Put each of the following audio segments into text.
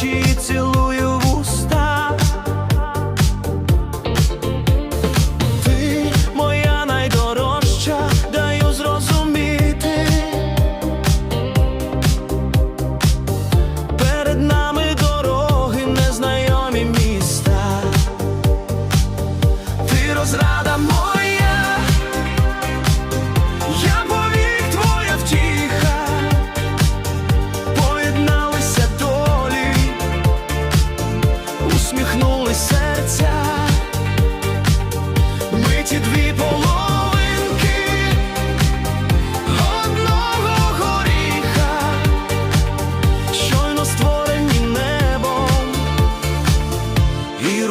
sheets, he'll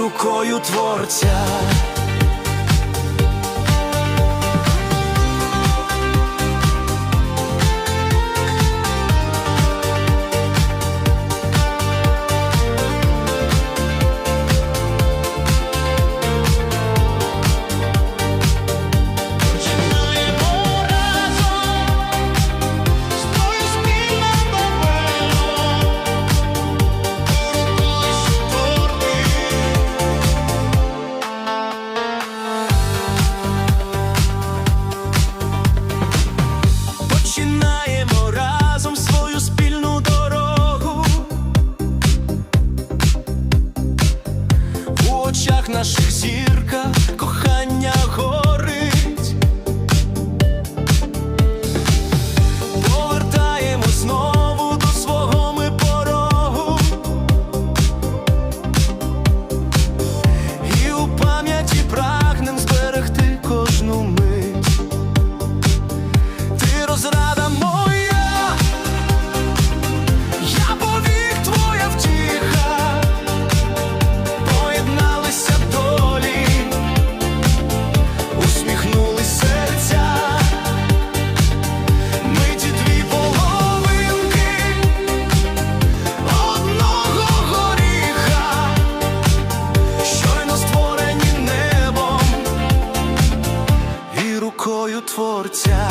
рукою творця. Очах наших зірка, кохання горить. рукою творця.